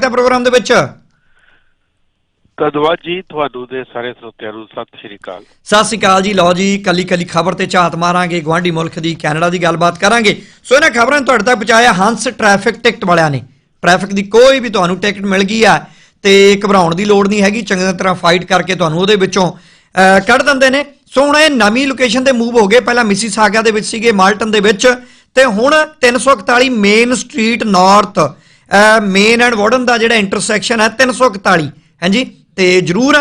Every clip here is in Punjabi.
ਦਾ ਪ੍ਰੋਗਰਾਮ ਦੇ ਵਿੱਚ? ਧੰਨਵਾਦ ਜੀ ਤੁਹਾਨੂੰ ਦੇ ਸਾਰੇ ਸਰੋਤਿਆਂ ਨੂੰ। ਸਤਿ ਸ਼੍ਰੀ ਅਕਾਲ। ਸਤਿ ਸ਼੍ਰੀ ਅਕਾਲ ਜੀ। ਲਓ ਜੀ ਕੱਲੀ ਕੱਲੀ ਖਬਰ ਤੇ ਝਾਤ ਮਾਰਾਂਗੇ। ਗਵਾਂਢੀ ਮੁਲਕ ਦੀ ਕੈਨੇਡਾ ਦੀ ਗੱਲਬਾਤ ਕਰਾਂਗੇ। ਸੋ ਇਹਨਾਂ ਖਬਰਾਂ ਨੂੰ ਤੁਹਾਡੇ ਤੱਕ ਪਹੁੰਚਾਇਆ ਹੰਸ ਟ੍ਰੈਫਿਕ ਟਿਕਟ ਵਾਲਿਆਂ ਨੇ। ਟ੍ਰੈਫਿਕ ਦੀ ਕੋਈ ਵੀ ਤੁਹਾਨੂੰ ਟਿਕਟ ਮਿਲ ਗਈ ਆ ਤੇ ਘਬਰਾਉਣ ਦੀ ਲੋੜ ਨਹੀਂ ਹੈਗੀ। ਚੰਗੀ ਤਰ੍ਹਾਂ ਫਾਈਟ ਕਰਕੇ ਤੁਹਾਨੂੰ ਉਹਦੇ ਵਿੱਚੋਂ ਕੱਢ ਦਿੰਦੇ ਨੇ। ਸੋ ਹੁਣ ਇਹ ਨਵੀਂ ਲੋਕੇਸ਼ਨ ਤੇ ਮੂਵ ਹੋ ਗਏ। ਪਹਿਲਾਂ ਮਿਸੀਸਾਗਾ ਦੇ ਵਿੱਚ ਸੀਗੇ ਮਾਲਟਨ ਦੇ ਵਿੱਚ। ਤੇ ਹੁਣ 341 main street north main and Warden ਦਾ ਜਿਹੜਾ ਇੰਟਰਸੈਕਸ਼ਨ ਹੈ 341 ਹਾਂਜੀ, ਤੇ ਜਰੂਰ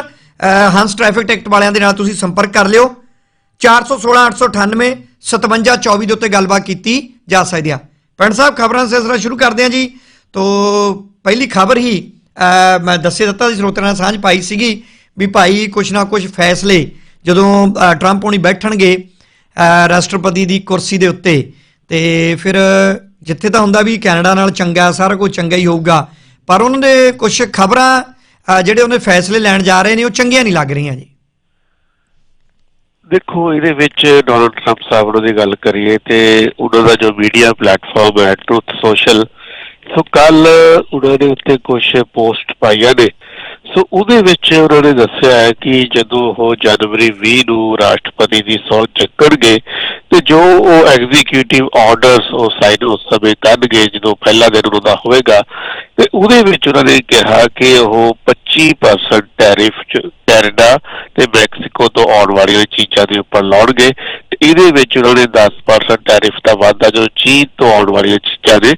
ਹੰਸ ਟ੍ਰੈਫਿਕ ਟਿਕਟ ਵਾਲਿਆਂ ਦੇ ਨਾਲ ਤੁਸੀਂ ਸੰਪਰਕ ਕਰ ਲਿਓ। 416 898 5724 ਦੇ ਉੱਤੇ ਗੱਲਬਾਤ ਕੀਤੀ ਜਾ ਸਕਦੀ ਆ। ਪਿੰਡ ਸਾਹਿਬ, ਖਬਰਾਂ ਦਾ ਸਿਲਸਿਲਾ ਸ਼ੁਰੂ ਕਰਦੇ ਹਾਂ ਜੀ। ਤੋਂ, ਪਹਿਲੀ ਖਬਰ ਹੀ ਮੈਂ ਦੱਸੇ ਦਿੱਤਾ ਸੀ, ਸਰੋਤਿਆਂ ਨਾਲ ਸਾਂਝ ਪਾਈ ਸੀਗੀ ਵੀ ਭਾਈ ਕੁਛ ਨਾ ਕੁਛ ਫੈਸਲੇ ਜਦੋਂ ਟਰੰਪ ਹੋਣੀ ਬੈਠਣਗੇ ਰਾਸ਼ਟਰਪਤੀ ਦੀ ਕੁਰਸੀ ਦੇ ਉੱਤੇ, ਤੇ ਫਿਰ ਜਿੱਥੇ ਤਾਂ ਹੁੰਦਾ ਵੀ ਕੈਨੇਡਾ ਨਾਲ ਚੰਗਾ, ਸਾਰਾ ਕੁਝ ਚੰਗਾ ਹੀ ਹੋਊਗਾ। ਪਰ ਉਹਨਾਂ ਦੇ ਕੁਝ ਖਬਰਾਂ ਜਿਹੜੇ ਉਹਨੇ ਫੈਸਲੇ ਲੈਣ ਜਾ ਰਹੇ ਨੇ, ਉਹ ਚੰਗੀਆਂ ਨਹੀਂ ਲੱਗ ਰਹੀਆਂ ਜੀ। ਦੇਖੋ, ਇਹਦੇ ਵਿੱਚ ਡੋਨਲਡ ਟਰੰਪ ਸਾਹਿਬ ਦੀ ਗੱਲ ਕਰੀਏ, ਤੇ ਉਹਨਾਂ ਦਾ ਜੋ ਮੀਡੀਆ ਪਲੇਟਫਾਰਮ ਹੈ ਟਰੂਥ ਸੋਸ਼ਲ ਸੋ ਕੱਲ ਉਹਨਾਂ ਦੇ ਉੱਤੇ ਕੁਝ ਪੋਸਟ ਪਾਈਆਂ ਨੇ। ਸੋ ਉਹਦੇ ਵਿੱਚ ਉਹਨਾਂ ਨੇ ਦੱਸਿਆ ਹੈ ਕਿ ਜਦੋਂ ਉਹ ਜਨਵਰੀ 20 ਨੂੰ ਰਾਸ਼ਟਰਪਤੀ ਦੀ ਸਹੁੰ ਚੱਕਣਗੇ ਤੇ ਜੋ ਉਹ ਐਗਜ਼ੀਕਿਊਟਿਵ ਆਰਡਰਸ ਉਹ ਸਾਈਨ ਉਸ ਸਮੇਂ ਕਰਨਗੇ ਜਦੋਂ ਪਹਿਲਾ ਦਿਨ ਉਹਨਾਂ ਹੋਵੇਗਾ, ਤੇ ਉਹਦੇ ਵਿੱਚ ਉਹਨਾਂ ਨੇ ਕਿਹਾ ਕਿ ਉਹ 25% ਟੈਰਿਫ ਕੈਨੇਡਾ ਤੇ ਮੈਕਸੀਕੋ ਤੋਂ ਆਉਣ ਵਾਲੀਆਂ ਚੀਜ਼ਾਂ ਦੇ ਉੱਪਰ ਲਾਉਣਗੇ ਤੇ ਇਹਦੇ ਵਿੱਚ ਉਹਨਾਂ ਨੇ 10% ਟੈਰਿਫ ਦਾ ਵਾਧਾ ਜੋ ਚੀਨ ਤੋਂ ਆਉਣ ਵਾਲੀਆਂ ਚੀਜ਼ਾਂ ਦੇ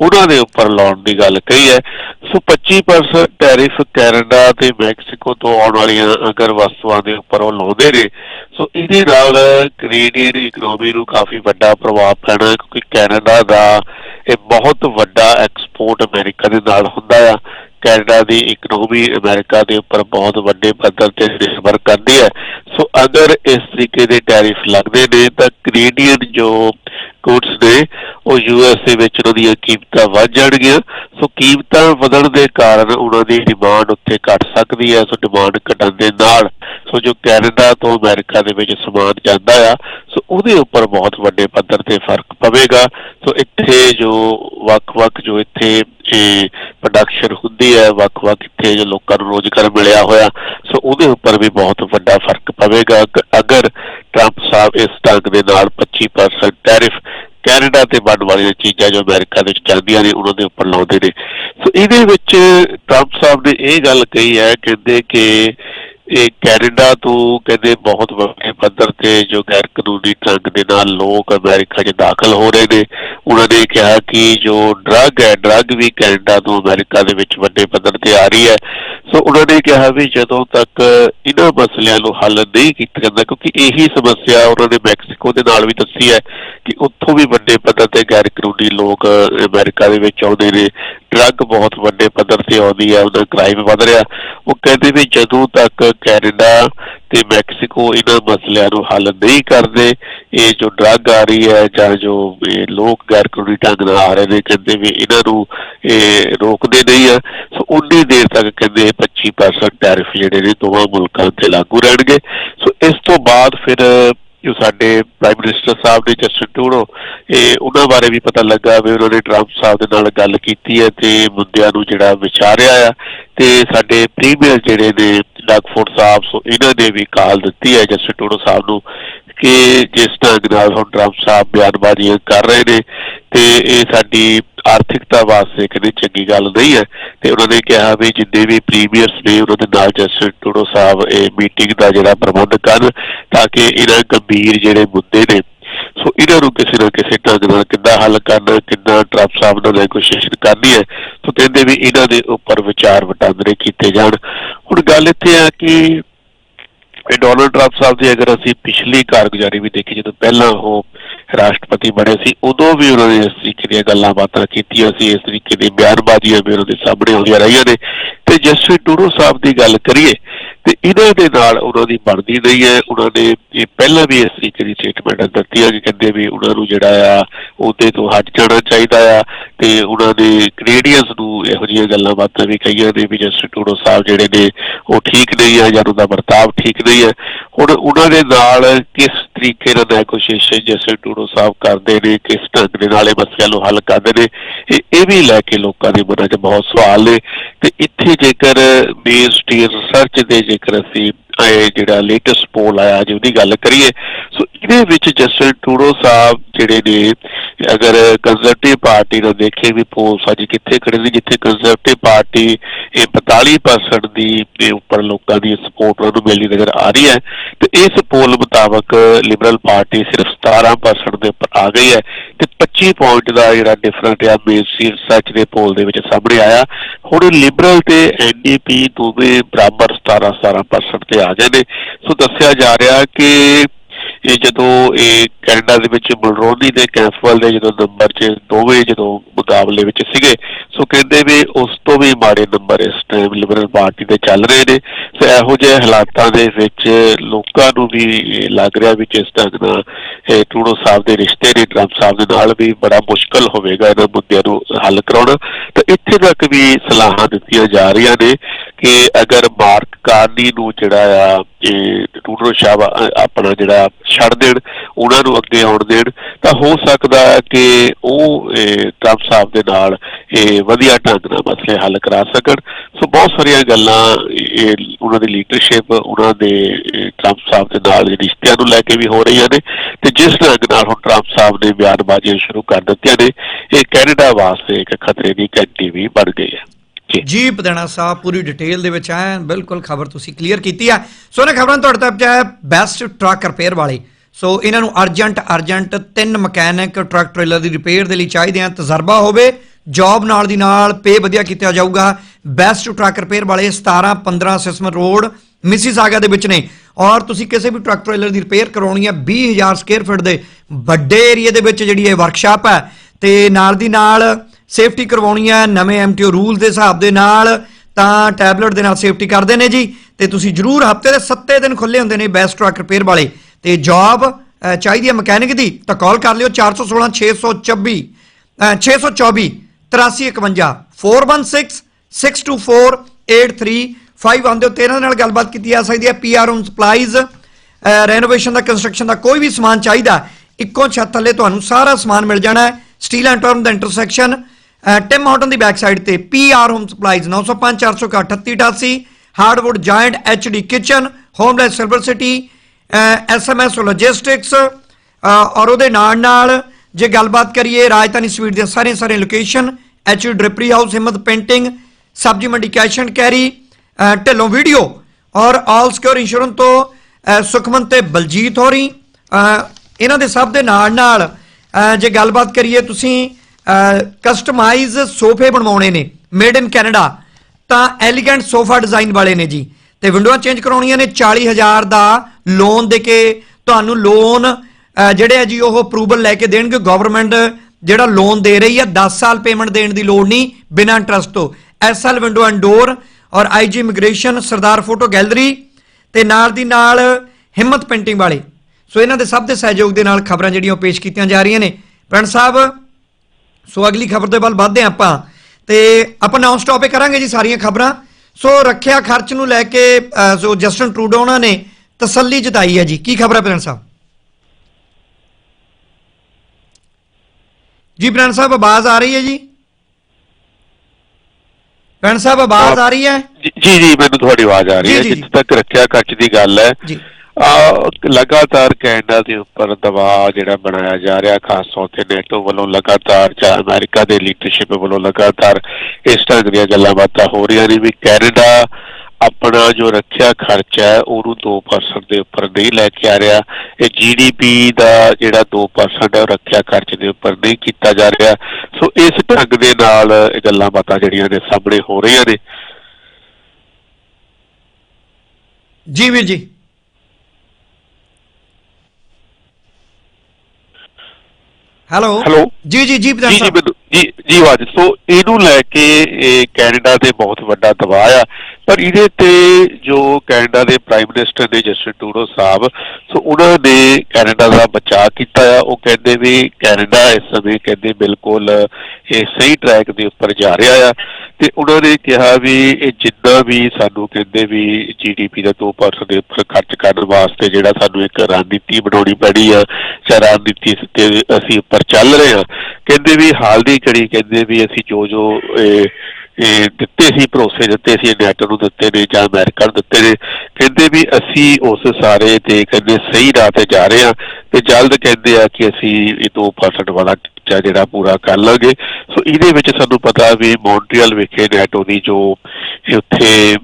ਉਹਨਾਂ ਦੇ ਉੱਪਰ ਲਾਉਣ ਦੀ ਗੱਲ ਕਹੀ ਹੈ। ਸੋ 25% ਟੈਰਿਫ ਕੈਨੇਡਾ ਤੇ ਮੈਕਸੀਕੋ ਤੋਂ ਆਉਣ ਵਾਲੀਆਂ ਅਗਰ ਵਸਤੂਆਂ ਦੇ ਉੱਪਰ ਉਹ ਲਾਉਂਦੇ ਨੇ, ਸੋ ਇਹਦੇ ਨਾਲ ਕੈਨੇਡੀਅਨ ਇਕਨੋਮੀ ਨੂੰ ਕਾਫੀ ਵੱਡਾ ਪ੍ਰਭਾਵ ਪੈਣਾ ਕਿਉਂਕਿ ਕੈਨੇਡਾ ਦਾ ਇਹ ਬਹੁਤ ਵੱਡਾ ਐਕਸਪੋਰਟ ਅਮਰੀਕਾ ਦੇ ਨਾਲ ਹੁੰਦਾ ਆ। ਕੈਨੇਡਾ ਦੀ ਇਕਨੋਮੀ ਅਮਰੀਕਾ ਦੇ ਉੱਪਰ ਬਹੁਤ ਵੱਡੇ ਪੱਧਰ ਤੇ ਨਿਰਭਰ ਕਰਦੀ ਹੈ। ਸੋ ਅਗਰ ਇਸ ਤਰੀਕੇ ਦੇ ਟੈਰਿਫ ਲੱਗਦੇ ਨੇ, ਤਾਂ ਕੈਨੇਡੀਅਨ ਜੋ ਗੁੱਡਸ ਨੇ, ਉਹ ਯੂਐਸਏ ਵਿੱਚ ਉਹਨਾਂ ਦੀਆਂ ਕੀਮਤਾਂ ਵੱਧ ਜਾਣਗੀਆਂ। ਸੋ ਕੀਮਤਾਂ ਵਧਣ ਦੇ ਕਾਰਨ ਉਹਨਾਂ ਦੀ ਡਿਮਾਂਡ ਉੱਥੇ ਘਟ ਸਕਦੀ ਹੈ। ਸੋ ਡਿਮਾਂਡ ਘਟਣ ਦੇ ਨਾਲ ਸੋ ਜੋ ਕੈਨੇਡਾ ਤੋਂ ਅਮਰੀਕਾ ਦੇ ਵਿੱਚ ਸਮਾਨ ਜਾਂਦਾ ਆ ਸੋ ਉਹਦੇ ਉੱਪਰ ਬਹੁਤ ਵੱਡੇ ਪੱਧਰ ਤੇ ਫ਼ਰਕ ਪਵੇਗਾ। ਸੋ ਇੱਥੇ ਜੋ ਵੱਖ-ਵੱਖ ਜੋ ਇੱਥੇ ਇਹ ਪ੍ਰੋਡਕਸ਼ਨ ਹੁੰਦੀ ਹੈ, ਵੱਖ-ਵੱਖ ਇੱਥੇ ਜੋ ਲੋਕਾਂ ਨੂੰ ਰੋਜ਼ਗਾਰ ਮਿਲਿਆ ਹੋਇਆ, ਸੋ ਉਹਦੇ ਉੱਪਰ ਵੀ ਬਹੁਤ ਵੱਡਾ ਫ਼ਰਕ ਪਵੇਗਾ। ਅਗਰ ਟਰੰਪ ਸਾਹਿਬ ਇਸ ਢੰਗ ਦੇ ਨਾਲ 25% ਟੈਰਿਫ ਕੈਨੇਡਾ ਤੇ ਬਣਨ ਵਾਲੀਆਂ ਚੀਜ਼ਾਂ ਜੋ ਅਮਰੀਕਾ ਦੇ ਵਿੱਚ ਚੱਲਦੀਆਂ ਨੇ, ਉਹਨਾਂ ਦੇ ਉੱਪਰ ਲਾਉਂਦੇ ਨੇ। ਸੋ ਇਹਦੇ ਵਿੱਚ ਟਰੰਪ ਸਾਹਿਬ ਨੇ ਇਹ ਗੱਲ ਕਹੀ ਹੈ, ਕਹਿੰਦੇ ਕਿ ਇਹ ਕੈਨੇਡਾ ਤੋਂ ਕਹਿੰਦੇ ਬਹੁਤ ਵੱਡੇ ਪੱਧਰ ਤੇ ਜੋ ਗੈਰ ਕਾਨੂੰਨੀ ਢੰਗ ਦੇ ਨਾਲ ਲੋਕ ਅਮਰੀਕਾ 'ਚ ਦਾਖਲ ਹੋ ਰਹੇ ਨੇ। ਉਹਨਾਂ ਨੇ ਕਿਹਾ ਕਿ ਜੋ ਡਰੱਗ ਹੈ, ਡਰੱਗ ਵੀ ਕੈਨੇਡਾ ਤੋਂ ਅਮਰੀਕਾ ਦੇ ਵਿੱਚ ਵੱਡੇ ਪੱਧਰ ਤੇ ਆ ਰਹੀ ਹੈ। ਸੋ ਉਹਨਾਂ ਨੇ ਕਿਹਾ ਵੀ ਜਦੋਂ ਤੱਕ ਇਹਨਾਂ ਮਸਲਿਆਂ ਨੂੰ ਹੱਲ ਨਹੀਂ ਕੀਤਾ ਜਾਂਦਾ, ਕਿਉਂਕਿ ਇਹੀ ਸਮੱਸਿਆ ਉਹਨਾਂ ਨੇ ਮੈਕਸੀਕੋ ਦੇ ਨਾਲ ਵੀ ਦੱਸੀ ਹੈ ਕਿ ਉੱਥੋਂ ਵੀ ਵੱਡੇ ਪੱਧਰ ਤੇ ਗੈਰ ਕਾਨੂੰਨੀ ਲੋਕ ਅਮਰੀਕਾ ਦੇ ਵਿੱਚ ਆਉਂਦੇ ਨੇ। ਡਰੱਗ ਬਹੁਤ ਵੱਡੇ ਪੱਧਰ ਤੇ ਆਉਂਦੀ ਹੈ, ਉਹਦਾ ਕ੍ਰਾਈਮ ਵਧ ਰਿਹਾ। ਉਹ ਕਹਿੰਦੇ ਵੀ ਜਦੋਂ ਤੱਕ ਕੈਨੇਡਾ ਤੇ ਮੈਕਸੀਕੋ ਇਹਨਾਂ ਮਸਲਿਆਂ ਨੂੰ ਹੱਲ ਨਹੀਂ ਕਰਦੇ। ਇਹ ਜੋ ਡਰੱਗ ਆ ਰਹੀ ਹੈ ਜਾਂ ਜੋ ਲੋਕ ਗੈਰ ਕਾਨੂੰਨੀ ਢੰਗ ਨਾਲ ਆ ਰਹੇ ਨੇ, ਕਹਿੰਦੇ ਵੀ ਇਹਨਾਂ ਨੂੰ ਇਹ ਰੋਕਦੇ ਨਹੀਂ ਆ। ਸੋ ਉਨੀ ਦੇਰ ਤੱਕ ਕਹਿੰਦੇ 25% ਟੈਰਿਫ ਜਿਹੜੇ ਨੇ ਦੋਵਾਂ ਮੁਲਕਾਂ ਤੇ ਲਾਗੂ ਰਹਿਣਗੇ। ਸੋ ਇਸ ਤੋਂ ਬਾਅਦ ਫਿਰ ਜੋ ਸਾਡੇ ਪ੍ਰਾਈਮ ਮਿਨਿਸਟਰ ਸਾਹਿਬ ਨੇ ਜਸਟਿਨ ਟਰੂਡੋ, ਇਹ ਉਹਨਾਂ ਬਾਰੇ ਵੀ ਪਤਾ ਲੱਗਾ ਵੀ ਉਹਨਾਂ ਨੇ ਟਰੰਪ ਸਾਹਿਬ ਦੇ ਨਾਲ ਗੱਲ ਕੀਤੀ ਹੈ ਤੇ ਮੁੱਦਿਆਂ ਨੂੰ ਜਿਹੜਾ ਵਿਚਾਰਿਆ ਆ ਤੇ ਸਾਡੇ ਪ੍ਰੀਮੀਅਰ ਜਿਹੜੇ ਨੇ ਡਗਫੋਰਡ ਸਾਹਿਬ, ਸੋ ਇਹਨਾਂ ਨੇ ਵੀ ਕਾਲ ਦਿੱਤੀ ਹੈ, ਜਸਟਿਸ ਟਰੂਡੋ ਸਾਹਿਬ ਨੂੰ, ਕਿ ਜਿਸ ਢੰਗ ਨਾਲ ਹੁਣ ਟਰੰਪ ਸਾਹਿਬ ਬਿਆਨਬਾਜ਼ੀਆਂ ਕਰ ਰਹੇ ਨੇ, ਤੇ ਇਹ ਸਾਡੀ ਆਰਥਿਕਤਾ ਵਾਸਤੇ ਕਿਤੇ ਚੰਗੀ ਗੱਲ ਨਹੀਂ ਹੈ। ਤੇ ਉਹਨਾਂ ਨੇ ਕਿਹਾ ਵੀ ਜਿੰਨੇ ਵੀ ਪ੍ਰੀਮੀਅਰਸ ਨੇ, ਉਹਨਾਂ ਦੇ ਨਾਲ ਜਸਟਿਸ ਟਰੂਡੋ ਸਾਹਿਬ ਇਹ ਮੀਟਿੰਗ ਦਾ ਜਿਹੜਾ ਪ੍ਰਬੰਧ ਕਰਨ, ਤਾਂ ਕਿ ਇਹਨਾਂ ਗੰਭੀਰ ਜਿਹੜੇ ਮੁੱਦੇ ਨੇ ਸੋ ਇਹਨਾਂ ਨੂੰ ਕਿਸੇ ਨਾ ਕਿਸੇ ਢੰਗ ਨਾਲ ਕਿੱਦਾਂ ਹੱਲ ਕਰਨਾ, ਕਿੱਦਾਂ ਟਰੰਪ ਸਾਹਿਬ ਨਾਲ ਨੈਗੋਸ਼ੀਏਸ਼ਨ ਕਰਨੀ ਹੈ ਸੋ ਕਹਿੰਦੇ ਵੀ ਇਹਨਾਂ ਦੇ ਉੱਪਰ ਵਿਚਾਰ ਵਟਾਂਦਰੇ ਕੀਤੇ ਜਾਣ। ਹੁਣ ਗੱਲ ਇੱਥੇ ਆ ਕਿ ਇਹ ਡੋਨਲਡ ਟਰੰਪ ਸਾਹਿਬ ਦੀ ਅਗਰ ਅਸੀਂ ਪਿਛਲੀ ਕਾਰਗੁਜ਼ਾਰੀ ਵੀ ਦੇਖੀ, ਜਦੋਂ ਪਹਿਲਾਂ ਉਹ ਰਾਸ਼ਟਰਪਤੀ ਬਣੇ ਸੀ, ਉਦੋਂ ਵੀ ਉਹਨਾਂ ਨੇ ਇਸ ਤਰੀਕੇ ਦੀਆਂ ਗੱਲਾਂ ਬਾਤਾਂ ਕੀਤੀਆਂ ਸੀ, ਇਸ ਤਰੀਕੇ ਦੀ ਬਿਆਨਬਾਜ਼ੀਆਂ ਵੀ ਉਹਨਾਂ ਦੇ ਸਾਹਮਣੇ ਆਉਂਦੀਆਂ ਰਹੀਆਂ ਨੇ। ਤੇ ਜਸਵੀ ਟੂਡੋ ਸਾਹਿਬ ਦੀ ਗੱਲ ਕਰੀਏ ਤੇ ਇਹਨਾਂ ਦੇ ਨਾਲ ਉਹਨਾਂ ਦੀ ਬਣਦੀ ਨਹੀਂ ਹੈ। ਉਹਨਾਂ ਨੇ ਇਹ ਪਹਿਲਾਂ ਵੀ ਇਸ ਤਰੀਕੇ ਦੀ ਸਟੇਟਮੈਂਟ ਦਿੱਤੀ ਹੈ ਕਿ ਕਹਿੰਦੇ ਵੀ ਉਹਨਾਂ ਨੂੰ ਜਿਹੜਾ ਆ, ਉਹਦੇ ਤੋਂ ਹਟ ਜਾਣਾ ਚਾਹੀਦਾ ਆ ਤੇ ਉਹਨਾਂ ਨੇ ਕੈਨੇਡੀਅਨਸ ਨੂੰ ਇਹੋ ਜਿਹੀਆਂ ਗੱਲਾਂ ਬਾਤਾਂ ਵੀ ਕਹੀਆਂ ਨੇ ਵੀ ਜਸਟਿਨ ਟੂਡੋ ਸਾਹਿਬ ਜਿਹੜੇ ਨੇ, ਉਹ ਠੀਕ ਨਹੀਂ ਹੈ ਜਾਂ ਉਹਨਾਂ ਦਾ ਵਰਤਾਵ ਠੀਕ ਨਹੀਂ ਹੈ। ਹੁਣ ਉਹਨਾਂ ਦੇ ਨਾਲ ਕਿਸ ਤਰੀਕੇ ਨਾਲ ਨੈਗੋਸ਼ੀਏਸ਼ਨ ਜਸਟਿਨ ਟੂਡੋ ਸਾਹਿਬ ਕਰਦੇ ਨੇ, ਕਿਸ ਢੰਗ ਦੇ ਨਾਲ ਇਹ ਮਸਲਿਆਂ ਨੂੰ ਹੱਲ ਕਰਦੇ ਨੇ, ਇਹ ਇਹ ਵੀ ਲੈ ਕੇ ਲੋਕਾਂ ਦੇ ਮਨਾਂ 'ਚ ਬਹੁਤ ਸਵਾਲ ਨੇ। ਤੇ ਇੱਥੇ ਜੇਕਰ ਮੇਨ ਸਟੇਟ ਰਿਸਰਚ ਦੇ ਜੇਕਰ ਅਸੀਂ ਇਹ ਜਿਹੜਾ ਲੇਟੈਸਟ ਪੋਲ ਆਇਆ ਜੀ ਉਹਦੀ ਗੱਲ ਕਰੀਏ। ਸੋ ਇਹਦੇ ਵਿੱਚ ਜਸਟਿਸ ਟੂਡੋ ਸਾਹਿਬ ਜਿਹੜੇ ਨੇ, ਅਗਰ ਕੰਜ਼ਰਵੇਟਿਵ ਪਾਰਟੀ ਨੂੰ ਦੇਖੇ ਵੀ ਪੋਲ ਅੱਜ ਕਿੱਥੇ ਖੜੇ ਨੇ ਜਿੱਥੇ ਕੰਜ਼ਰਵੇਟਿਵ ਪਾਰਟੀ ਇਹ 42% ਦੀ ਦੇ ਉੱਪਰ ਲੋਕਾਂ ਦੀ ਸਪੋਰਟ ਉਹਨੂੰ ਮਿਲਦੀ ਨਜ਼ਰ ਆ ਰਹੀ ਹੈ। ਤੇ ਇਸ ਪੋਲ ਮੁਤਾਬਕ ਲਿਬਰਲ ਪਾਰਟੀ ਸਿਰਫ 17% ਦੇ ਉੱਪਰ ਆ ਗਈ ਹੈ ਤੇ 25 ਪੁਆਇੰਟ ਦਾ ਜਿਹੜਾ ਡਿਫਰੈਂਟ ਆ ਮੇਨ ਸੀਟ ਸੱਚ ਦੇ ਪੋਲ ਦੇ ਵਿੱਚ ਸਾਹਮਣੇ ਆਇਆ। ਹੁਣ ਲਿਬਰਲ ਤੇ ਐਨਡੀਪੀ ਦੋਵੇਂ ਬਰਾਬਰ 17 17% ਤੇ ਆ ਨੇ। ਸੋ ਦੱਸਿਆ ਜਾ ਰਿਹਾ ਕਿ ਇਹ ਜਦੋਂ ਇਹ ਕੈਨੇਡਾ ਦੇ ਵਿੱਚ ਮਲਰੋਨੀ ਤੇ ਕੈਂਸਵਲ ਦੇ ਜਦੋਂ ਨੰਬਰ 'ਚ ਦੋਵੇਂ ਜਦੋਂ ਮੁਕਾਬਲੇ ਵਿੱਚ ਸੀਗੇ, ਸੋ ਕਹਿੰਦੇ ਵੀ ਉਸ ਤੋਂ ਵੀ ਮਾੜੇ ਨੰਬਰ ਇਸ ਟਾਈਮ ਲਿਬਰਲ ਪਾਰਟੀ ਦੇ ਚੱਲ ਰਹੇ ਨੇ। ਸੋ ਇਹੋ ਜਿਹੇ ਹਾਲਾਤਾਂ ਦੇ ਵਿੱਚ ਲੋਕਾਂ ਨੂੰ ਵੀ ਲੱਗ ਰਿਹਾ ਵੀ ਜਿਸ ਢੰਗ ਨਾਲ ਇਹ ਸਾਹਿਬ ਦੇ ਰਿਸ਼ਤੇ ਨੇ, ਟਰੰਪ ਸਾਹਿਬ ਦੇ ਨਾਲ ਵੀ ਬੜਾ ਮੁਸ਼ਕਲ ਹੋਵੇਗਾ ਇਹਨਾਂ ਮੁੱਦਿਆਂ ਨੂੰ ਹੱਲ ਕਰਾਉਣਾ। ਤਾਂ ਇੱਥੇ ਤੱਕ ਵੀ ਸਲਾਹਾਂ ਦਿੱਤੀਆਂ ਜਾ ਰਹੀਆਂ ਨੇ ਕਿ ਅਗਰ ਮਾਰਕ ਕਾਰਨੀ ਨੂੰ ਜਿਹੜਾ ਆ, ਇਹ ਟਰੂਡੋ ਸਾਹਿਬ ਆਪਣਾ ਜਿਹੜਾ ਛੱਡ ਦੇਣ, ਉਹਨਾਂ ਨੂੰ ਅੱਗੇ ਆਉਣ ਦੇਣ, ਤਾਂ ਹੋ ਸਕਦਾ ਹੈ ਕਿ ਉਹ ਟਰੰਪ ਸਾਹਿਬ ਦੇ ਨਾਲ ਇਹ ਵਧੀਆ ਢੰਗ ਨਾਲ ਮਸਲੇ ਹੱਲ ਕਰਾ ਸਕਣ। ਸੋ ਬਹੁਤ ਸਾਰੀਆਂ ਗੱਲਾਂ ਉਹਨਾਂ ਦੀ ਲੀਡਰਸ਼ਿਪ ਉਹਨਾਂ ਦੇ ਟਰੰਪ ਸਾਹਿਬ ਦੇ ਨਾਲ ਰਿਸ਼ਤਿਆਂ ਨੂੰ ਲੈ ਕੇ ਵੀ ਹੋ ਰਹੀਆਂ ਨੇ। ਤੇ ਜਿਸ ਢੰਗ ਨਾਲ ਹੁਣ ਟਰੰਪ ਸਾਹਿਬ ਨੇ ਬਿਆਨਬਾਜ਼ੀਆਂ ਸ਼ੁਰੂ ਕਰ ਦਿੱਤੀਆਂ ਨੇ, ਇਹ ਕੈਨੇਡਾ ਵਾਸਤੇ ਇੱਕ ਖਤਰੇ ਦੀ ਘੰਟੀ ਵੀ ਬਣ ਗਈ ਹੈ। ਜੀ। ਪਦਣਾ ਸਾਹਿਬ, ਪੂਰੀ ਡਿਟੇਲ ਦੇ ਵਿੱਚ ਆਏ ਬਿਲਕੁਲ ਖਬਰ ਤੁਸੀਂ ਕਲੀਅਰ ਕੀਤੀ ਆ। ਸੋ ਖਬਰਾਂ ਤੁਹਾਡੇ ਤੱਕ ਪਹੁੰਚਾਇਆ ਬੈਸਟ ਟਰੱਕ ਰਿਪੇਅਰ ਵਾਲੇ। ਸੋ ਇਹਨਾਂ ਨੂੰ ਅਰਜੈਂਟ ਅਰਜੈਂਟ ਤਿੰਨ ਮਕੈਨਿਕ ਟਰੱਕ ਟ੍ਰੇਲਰ ਦੀ ਰਿਪੇਅਰ ਦੇ ਲਈ ਚਾਹੀਦੇ ਆ। ਤਜਰਬਾ ਹੋਵੇ, ਜੌਬ ਨਾਲ ਦੀ ਨਾਲ ਪੇ ਵਧੀਆ ਕੀਤਾ ਜਾਊਗਾ। ਬੈਸਟ ਟਰੱਕ ਰਿਪੇਅਰ ਵਾਲੇ 17 15 ਸਿਸਮ ਰੋਡ ਮਿਸੀਸਾਗਾ ਦੇ ਵਿੱਚ ਨੇ। ਔਰ ਤੁਸੀਂ ਕਿਸੇ ਵੀ ਟਰੱਕ ਟ੍ਰੇਲਰ ਦੀ ਰਿਪੇਅਰ ਕਰਾਉਣੀ ਹੈ 20000 ਸਕੁਅਰ ਫੁੱਟ ਦੇ ਵੱਡੇ ਏਰੀਆ ਦੇ ਵਿੱਚ ਜਿਹੜੀ ਇਹ ਵਰਕਸ਼ਾਪ ਹੈ ਤੇ ਨਾਲ ਦੀ ਨਾਲ ਸੇਫਟੀ ਕਰਵਾਉਣੀ ਹੈ ਨਵੇਂ ਐਮਟੀਓ ਰੂਲ ਦੇ ਹਿਸਾਬ ਦੇ ਨਾਲ, ਤਾਂ ਟੈਬਲੇਟ ਦੇ ਨਾਲ ਸੇਫਟੀ ਕਰਦੇ ਨੇ ਜੀ। ਤੇ ਤੁਸੀਂ ਜਰੂਰ ਹਫ਼ਤੇ ਦੇ 7 ਦਿਨ ਖੁੱਲੇ ਹੁੰਦੇ ਨੇ ਬੈਸਟ ਟਰੱਕ ਰਿਪੇਅਰ ਵਾਲੇ। ਤੇ ਜੌਬ ਚਾਹੀਦੀ ਹੈ ਮਕੈਨਿਕ ਦੀ ਤਾਂ ਕਾਲ ਕਰ ਲਿਓ 416 624 ਅ, 624 8351 416 624 8351 ਆਉਂਦੇ ਹੋ ਤੇ ਇਹਨਾਂ ਨਾਲ ਗੱਲਬਾਤ ਕੀਤੀ ਜਾ ਸਕਦੀ ਹੈ। ਪੀਆਰ ਹੋਮ ਸਪਲਾਈਜ਼ ਰੈਨੋਵੇਸ਼ਨ ਦਾ ਕੰਸਟਰਕਸ਼ਨ ਦਾ ਕੋਈ ਵੀ ਸਮਾਨ ਚਾਹੀਦਾ ਇੱਕੋ ਛੱਤ ਥੱਲੇ ਤੁਹਾਨੂੰ ਸਾਰਾ ਸਮਾਨ ਮਿਲ ਜਾਣਾ ਹੈ। ਸਟੀਲ ਐਂਡ ਟਰਮ ਦਾ ਇੰਟਰਸੈਕਸ਼ਨ ਟਿਮ ਹਾਰਟਨ ਦੀ ਬੈਕ ਸਾਈਡ ਤੇ PR home supplies 905 461 3888 hardwood giant HD kitchen homeless silver city SMS logistics ਔਰ ਉਹਦੇ ਨਾਲ ਨਾਲ ਜੇ ਗੱਲਬਾਤ ਕਰੀਏ ਰਾਜਧਾਨੀ ਸਵੀਟ ਦੀਆਂ ਸਾਰੀਆਂ ਸਾਰੇ location HD drapery house Himmat painting Sabzi Mandi cash and carry Dhillon video ਔਰ ਆਲ ਸਿਕਿਉਰ ਇੰਸ਼ੋਰੈਂਸ ਤੋਂ ਅ, ਸੁਖਮਨ ਤੇ ਬਲਜੀਤ ਹੋਰੀ ਅ, ਇਹਨਾਂ ਦੇ ਸਭ ਦੇ ਨਾਲ ਨਾਲ ਜੇ ਗੱਲਬਾਤ ਕਰੀਏ ਤੁਸੀਂ ਕਸਟਮਾਈਜ਼ ਸੋਫੇ ਬਣਵਾਉਣੇ ਨੇ ਮੇਡ ਇਨ ਕੈਨੇਡਾ ਤਾਂ ਐਲੀਗੈਂਟ ਸੋਫਾ ਡਿਜ਼ਾਈਨ ਵਾਲੇ ਨੇ ਜੀ ਤੇ ਵਿੰਡੋਆਂ ਚੇਂਜ ਕਰਾਉਣੀਆਂ ਨੇ 40000 ਦਾ ਲੋਨ ਦੇ ਕੇ ਤੁਹਾਨੂੰ ਲੋਨ ਜਿਹੜੇ ਆ ਜੀ ਉਹ ਅਪਰੂਵਲ ਲੈ ਕੇ ਦੇਣਗੇ। ਗਵਰਨਮੈਂਟ ਜਿਹੜਾ ਲੋਨ ਦੇ ਰਹੀ ਹੈ 10 ਸਾਲ ਪੇਮੈਂਟ ਦੇਣ ਦੀ ਲੋੜ ਨਹੀਂ, ਬਿਨਾਂ ਇੰਟਰਸਟ ਤੋਂ। ਐਸਐਲ ਵਿੰਡੋ ਐਂਡ ਡੋਰ ਔਰ IG immigration Sardar photo gallery ਤੇ ਨਾਲ ਦੀ ਨਾਲ ਹਿੰਮਤ ਪੇਂਟਿੰਗ ਵਾਲੇ। ਸੋ ਇਹਨਾਂ ਦੇ ਸਭ ਦੇ ਸਹਿਯੋਗ ਦੇ ਨਾਲ ਖਬਰਾਂ ਜਿਹੜੀਆਂ ਉਹ ਪੇਸ਼ ਕੀਤੀਆਂ ਜਾ ਰਹੀਆਂ ਨੇ। ਪ੍ਰਣ ਸਾਹਿਬ, ਸੋ ਅਗਲੀ ਖਬਰ ਦੇ ਵੱਲ ਵਧਦੇ ਹਾਂ ਆਪਾਂ ਤੇ ਆਪਾਂ ਨਾਨ ਸਟਾਪ ਕਰਾਂਗੇ ਜੀ ਸਾਰੀਆਂ ਖਬਰਾਂ। ਸੋ ਰੱਖਿਆ ਖਰਚ ਨੂੰ ਲੈ ਕੇ ਸੋ ਜਸਟਨ ਟਰੂਡੋ ਉਹਨਾਂ ਨੇ ਤਸੱਲੀ ਜਤਾਈ ਹੈ ਜੀ। ਕੀ ਖਬਰ ਹੈ ਪ੍ਰਣ ਸਾਹਿਬ? ਜੀ ਪ੍ਰਣ ਸਾਹਿਬ ਆਵਾਜ਼ ਆ ਰਹੀ ਹੈ ਜੀ? ਪ੍ਰਣ ਸਾਹਿਬ ਆਵਾਜ਼ ਆ ਰਹੀ ਹੈ? ਜੀ ਜੀ ਮੈਨੂੰ ਤੁਹਾਡੀ ਆਵਾਜ਼ ਆ ਰਹੀ ਹੈ। ਜਿੱਥੇ ਤੱਕ ਰੱਖਿਆ ਖਰਚ ਦੀ ਗੱਲ ਹੈ। ਜੀ। ਲਗਾਤਾਰ ਕੈਨੇਡਾ ਦੇ ਉੱਪਰ ਦਬਾਅ ਜਿਹੜਾ ਬਣਾਇਆ ਜਾ ਰਿਹਾ ਖਾਸ ਤੌਰ ਤੇ ਨੈਟੋ ਵੱਲੋਂ ਲਗਾਤਾਰ ਜਾਂ ਅਮਰੀਕਾ ਦੇ ਲੀਡਰਸ਼ਿਪ ਵੱਲੋਂ ਲਗਾਤਾਰ ਇਸ ਤਰ੍ਹਾਂ ਦੀਆਂ ਗੱਲਾਂ ਬਾਤਾਂ ਹੋ ਰਹੀਆਂ ਨੇ ਵੀ ਕੈਨੇਡਾ ਆਪਣਾ ਜੋ ਰੱਖਿਆ ਖਰਚ ਹੈ ਉਹਨੂੰ 2% ਦੇ ਉੱਪਰ ਨਹੀਂ ਲੈ ਕੇ ਆ ਰਿਹਾ। ਇਹ ਜੀਡੀਪੀ ਦਾ ਜਿਹੜਾ 2% ਹੈ ਉਹ ਰੱਖਿਆ ਖਰਚ ਦੇ ਉੱਪਰ ਨਹੀਂ ਕੀਤਾ ਜਾ ਰਿਹਾ। ਸੋ ਇਸ ਢੰਗ ਦੇ ਨਾਲ ਇਹ ਗੱਲਾਂ ਬਾਤਾਂ ਜਿਹੜੀਆਂ ਨੇ ਸਾਹਮਣੇ ਹੋ ਰਹੀਆਂ ਨੇ। ਜੀ ਵੀਰ ਜੀ। ਹੈਲੋ। ਹੈਲੋ। ਜੀ ਜੀ ਜੀ ਪ੍ਰਧਾਨ ਜੀ ਜੀ ਸਾਹਿਬ। ਜੀ ਜੀ ਆਵਾਜ਼। ਸੋ ਇਹਨੂੰ ਲੈ ਕੇ ਇਹ ਕੈਨੇਡਾ ਤੇ ਬਹੁਤ ਵੱਡਾ ਦਬਾਅ ਆ। ਪਰ ਇਹਦੇ ਤੇ ਜੋ ਕੈਨੇਡਾ ਦੇ ਪ੍ਰਾਈਮ ਮਿਨਿਸਟਰ ਨੇ ਜਸਟਿਨ ਟੂਡੋ ਸਾਹਿਬ, ਸੋ ਉਹਨਾਂ ਨੇ ਕੈਨੇਡਾ ਦਾ ਬਚਾਅ ਕੀਤਾ ਆ। ਉਹ ਕਹਿੰਦੇ ਵੀ ਕੈਨੇਡਾ ਇਸ ਸਮੇਂ ਕਹਿੰਦੇ ਬਿਲਕੁਲ, ਇਹ ਸਹੀ ਟਰੈਕ ਦੇ ਉੱਪਰ ਜਾ ਰਿਹਾ ਆ। ਤੇ ਉਹਨਾਂ ਨੇ ਕਿਹਾ ਵੀ ਇਹ ਜਿੰਨਾ ਵੀ ਸਾਨੂੰ ਕਹਿੰਦੇ ਵੀ ਜੀਡੀਪੀ ਦਾ 2% ਦੇ ਉੱਪਰ ਖਰਚ ਕਰਨ ਵਾਸਤੇ ਜਿਹੜਾ ਸਾਨੂੰ ਇੱਕ ਰਣਨੀਤੀ ਬਣਾਉਣੀ ਪੈਣੀ ਆ, ਜਾਂ ਰਣਨੀਤੀ ਤੇ ਅਸੀਂ ਉੱਪਰ ਚੱਲ ਰਹੇ ਆ। ਕਹਿੰਦੇ ਵੀ ਹਾਲ ਦੀ ਘੜੀ ਕਹਿੰਦੇ ਵੀ ਅਸੀਂ ਜੋ ਜੋ ਇਹ ਦਿੱਤੇ ਸੀ, ਭਰੋਸੇ ਦਿੱਤੇ ਸੀ ਨੈਟੋ ਨੂੰ ਦਿੱਤੇ ਨੇ ਜਾਂ ਅਮਰੀਕਾ ਨੂੰ ਦਿੱਤੇ ਨੇ। ਕਹਿੰਦੇ ਵੀ ਅਸੀਂ ਉਸ ਸਾਰੇ ਤੇ ਕਹਿੰਦੇ ਸਹੀ ਰਾਹ ਤੇ ਜਾ ਰਹੇ ਆ ਤੇ ਜਲਦ ਕਹਿੰਦੇ ਆ ਕਿ ਅਸੀਂ ਇਹ 2% ਵਾਲਾ ਟੀਚਾ ਜਿਹੜਾ ਪੂਰਾ ਕਰ ਲਾਂਗੇ। ਸੋ ਇਹਦੇ ਵਿੱਚ ਸਾਨੂੰ ਪਤਾ ਵੀ ਮੌਂਟਰੀਅਲ ਵਿਖੇ ਨੈਟੋ ਦੀ ਜੋ ਉੱਥੇ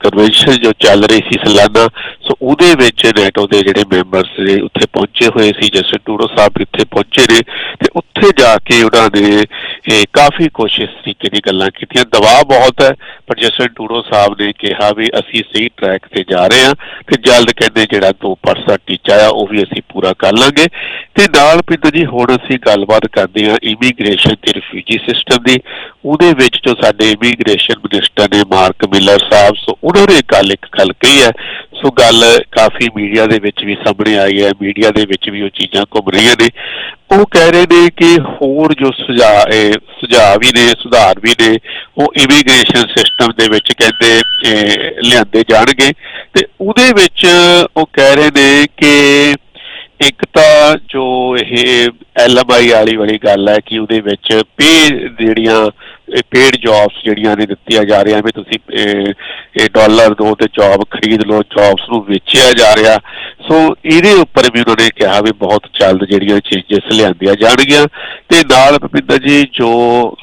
ਕਨਵੈਨਸ਼ਨ ਜੋ ਚੱਲ ਰਹੀ ਸੀ ਸਾਲਾਨਾ, ਸੋ ਉਹਦੇ ਵਿੱਚ ਨੈਟੋ ਦੇ ਜਿਹੜੇ ਮੈਂਬਰਸ ਨੇ ਉੱਥੇ ਪਹੁੰਚੇ ਹੋਏ ਸੀ ਜਸਟਿਨ ਟਰੂਡੋ ਸਾਹਿਬ ਇੱਥੇ ਪਹੁੰਚੇ ਨੇ ਤੇ ਉੱਥੇ ਜਾ ਕੇ ਉਹਨਾਂ ਨੇ ਇਹ ਕਾਫੀ ਕੋਸ਼ਿਸ਼ ਤਰੀਕੇ ਦੀ ਗੱਲਾਂ ਕੀਤੀਆਂ। ਦਬਾਅ ਬਹੁਤ ਹੈ, ਪਰ ਜਸਟਿਨ ਟੂਡੋ ਸਾਹਿਬ ਨੇ ਕਿਹਾ ਵੀ ਅਸੀਂ ਸਹੀ ਟਰੈਕ ਤੇ ਜਾ ਰਹੇ ਹਾਂ ਤੇ ਜਲਦ ਕਹਿੰਦੇ ਜਿਹੜਾ 2% ਦਾ ਟੀਚਾ ਆ, ਉਹ ਵੀ ਅਸੀਂ ਪੂਰਾ ਕਰ ਲਾਂਗੇ। ਤੇ ਨਾਲ ਪਿੰਡ ਜੀ, ਹੁਣ ਅਸੀਂ ਗੱਲਬਾਤ ਕਰਦੇ ਹਾਂ ਇਮੀਗ੍ਰੇਸ਼ਨ ਤੇ ਰਿਫਿਊਜੀ ਸਿਸਟਮ ਦੀ। ਉਹਦੇ ਵਿੱਚ ਜੋ ਸਾਡੇ ਇਮੀਗ੍ਰੇਸ਼ਨ ਮਿਨਿਸਟਰ ਨੇ ਮਾਰਕ ਮਿਲਰ ਸਾਹਿਬ, ਸੋ ਉਹਨਾਂ ਨੇ ਗੱਲ ਇੱਕ ਗੱਲ ਕਹੀ ਹੈ। ਸੋ ਗੱਲ ਕਾਫੀ ਮੀਡੀਆ ਦੇ ਵਿੱਚ ਵੀ ਸਾਹਮਣੇ ਆਈ ਹੈ ਮੀਡੀਆ ਦੇ ਵਿੱਚ ਵੀ ਉਹ ਚੀਜ਼ਾਂ ਘੁੰਮ ਰਹੀਆਂ ਨੇ। ਉਹ ਕਹਿ ਰਹੇ ਨੇ ਕਿ ਹੋਰ ਜੋ ਸੁਝਾਅ ਸੁਝਾਅ ਵੀ ਨੇ, ਸੁਧਾਰ ਵੀ ਨੇ, ਉਹ ਇਮੀਗ੍ਰੇਸ਼ਨ ਸਿਸਟਮ ਦੇ ਵਿੱਚ ਕਹਿੰਦੇ ਲਿਆਂਦੇ ਜਾਣਗੇ। ਤੇ ਉਹਦੇ ਵਿੱਚ ਉਹ ਕਹਿ ਰਹੇ ਨੇ ਕਿ ਇੱਕ ਤਾਂ ਜੋ ਇਹ ਐਲਐਮਆਈ ਵਾਲੀ ਵਾਲੀ ਗੱਲ ਹੈ ਕਿ ਉਹਦੇ ਵਿੱਚ ਪੇ ਜਿਹੜੀਆਂ ਪੇਡ ਜੌਬਸ ਜਿਹੜੀਆਂ ਨੇ ਦਿੱਤੀਆਂ ਜਾ ਰਹੀਆਂ ਵੀ ਤੁਸੀਂ, ਇਹ- ਡਾਲਰ ਦੋ ਤੇ ਜੌਬ ਖਰੀਦ ਲਓ ਜੌਬਸ ਨੂੰ ਵੇਚਿਆ ਜਾ ਰਿਹਾ। ਸੋ ਇਹਦੇ ਉੱਪਰ ਵੀ ਉਹਨਾਂ ਨੇ ਕਿਹਾ ਵੀ ਬਹੁਤ ਜਲਦ ਜਿਹੜੀਆਂ ਚੇਂਜਸ ਲਿਆਂਦੀਆਂ ਜਾਣਗੀਆਂ। ਤੇ ਨਾਲ ਭਪਿੰਦਰ ਜੀ, ਜੋ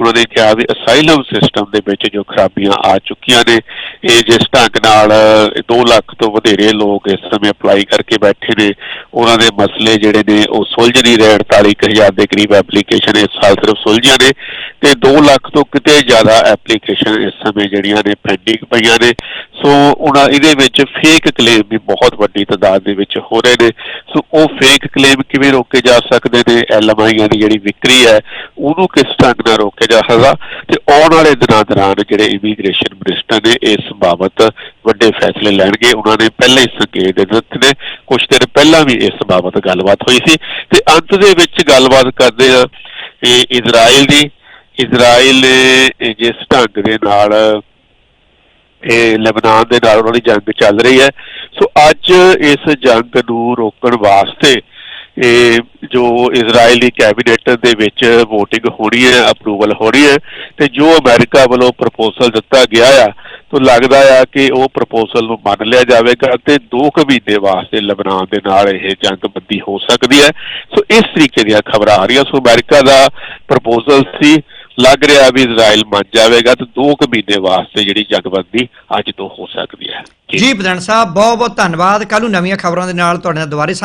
ਉਹਨਾਂ ਨੇ ਕਿਹਾ ਵੀ ਅਸਾਈਲਮ ਸਿਸਟਮ ਦੇ ਵਿੱਚ ਜੋ ਖਰਾਬੀਆਂ ਆ ਚੁੱਕੀਆਂ ਨੇ, ਇਹ ਜਿਸ ਢੰਗ ਨਾਲ 2 ਲੱਖ ਤੋਂ ਵਧੇਰੇ ਲੋਕ ਇਸ ਸਮੇਂ ਅਪਲਾਈ ਕਰਕੇ ਬੈਠੇ ਨੇ, ਉਹਨਾਂ ਦੇ ਮਸਲੇ ਜਿਹੜੇ ਨੇ ਉਹ ਸੁਲਝ ਨਹੀਂ ਰਹੇ 48000 ਦੇ ਕਰੀਬ ਐਪਲੀਕੇਸ਼ਨ ਇਸ ਸਾਲ ਸਿਰਫ ਸੁਲਝੀਆਂ ਨੇ। ਤੇ 2 ਲੱਖ ਤੋਂ ਕਿਤੇ ਜ਼ਿਆਦਾ ਐਪਲੀਕੇਸ਼ਨ ਇਸ ਸਮੇਂ ਜਿਹੜੀਆਂ ਨੇ ਪੈਂਡਿੰਗ ਪਈਆਂ ਨੇ। ਸੋ ਉਹਨਾਂ ਇਹਦੇ ਵਿੱਚ ਫੇਕ ਕਲੇਮ ਵੀ ਬਹੁਤ ਵੱਡੀ ਤਾਦਾਦ ਦੇ ਵਿੱਚ ਹੋ ਰਹੇ ਨੇ। ਸੋ ਉਹ ਫੇਕ ਕਲੇਮ ਕਿਵੇਂ ਰੋਕੇ ਜਾ ਸਕਦੇ ਨੇ? ਐਲਐਮਆਈਆਂ ਦੀ ਜਿਹੜੀ ਵਿਕਰੀ ਹੈ, ਉਹਨੂੰ ਕਿਸ ਢੰਗ ਨਾਲ ਰੋਕਿਆ ਜਾ ਸਕਦਾ? ਤੇ ਆਉਣ ਵਾਲੇ ਦਿਨਾਂ ਦੌਰਾਨ ਜਿਹੜੇ ਇਮੀਗ੍ਰੇਸ਼ਨ ਮਿਨਿਸਟਰ ਨੇ ਇਸ ਬਾਬਤ ਵੱਡੇ ਫੈਸਲੇ ਲੈਣਗੇ। ਉਹਨਾਂ ਨੇ ਪਹਿਲਾਂ ਹੀ ਸੰਕੇਤ ਦੇ ਦਿੱਤੇ ਨੇ। ਕੁਝ ਦਿਨ ਪਹਿਲਾਂ ਵੀ ਇਸ ਬਾਬਤ ਗੱਲਬਾਤ ਹੋਈ ਸੀ। ਤੇ ਅੰਤ ਦੇ ਵਿੱਚ ਗੱਲਬਾਤ ਕਰਦੇ ਆ, ਇਹ ਇਜ਼ਰਾਈਲ ਦੀ ਇਜ਼ਰਾਈਲ ਨੇ ਜਿਸ ਢੰਗ ਦੇ ਨਾਲ, ਇਹ ਲਬਨਾਨ ਦੇ ਨਾਲ ਉਹਨਾਂ ਦੀ ਜੰਗ ਚੱਲ ਰਹੀ ਹੈ। ਸੋ ਅੱਜ ਇਸ ਜੰਗ ਨੂੰ ਰੋਕਣ ਵਾਸਤੇ ਇਹ ਜੋ ਇਜ਼ਰਾਈਲੀ ਕੈਬਨਿਟ ਦੇ ਵਿੱਚ VOTING ਹੋਣੀ ਹੈ ਅਪਰੂਵਲ ਹੋਣੀ ਹੈ ਤੇ ਜੋ ਅਮਰੀਕਾ ਵੱਲੋਂ ਪ੍ਰਪੋਜ਼ਲ ਦਿੱਤਾ ਗਿਆ ਆ, ਤਾਂ ਲੱਗਦਾ ਆ ਕਿ ਉਹ ਪ੍ਰਪੋਜ਼ਲ ਨੂੰ ਮੰਨ ਲਿਆ ਜਾਵੇਗਾ ਤੇ 2 ਮਹੀਨੇ ਵਾਸਤੇ ਲਬਨਾਨ ਦੇ ਨਾਲ ਇਹ ਜੰਗਬੰਦੀ ਹੋ ਸਕਦੀ ਹੈ। ਸੋ ਇਸ ਤਰੀਕੇ ਦੀਆਂ ਖਬਰਾਂ ਆ ਰਹੀਆਂ। ਸੋ ਅਮਰੀਕਾ ਦਾ ਪ੍ਰਪੋਜ਼ਲ ਸੀ ਲੱਗ ਰਿਹਾ ਵੀ ਇਜ਼ਰਾਈਲ ਮੰਨ ਜਾਵੇਗਾ ਤੇ 2 ਮਹੀਨੇ ਵਾਸਤੇ ਜਿਹੜੀ ਜਗਬੰਦੀ ਅੱਜ ਤੋਂ ਹੋ ਸਕਦੀ ਹੈ। ਜੀ, ਪ੍ਰਧਾਨ ਸਾਹਿਬ ਬਹੁਤ ਬਹੁਤ ਧੰਨਵਾਦ। ਕੱਲ ਨੂੰ ਨਵੀਆਂ ਖਬਰਾਂ ਦੇ ਨਾਲ ਤੁਹਾਡੇ ਨਾਲ ਦੁਬਾਰੇ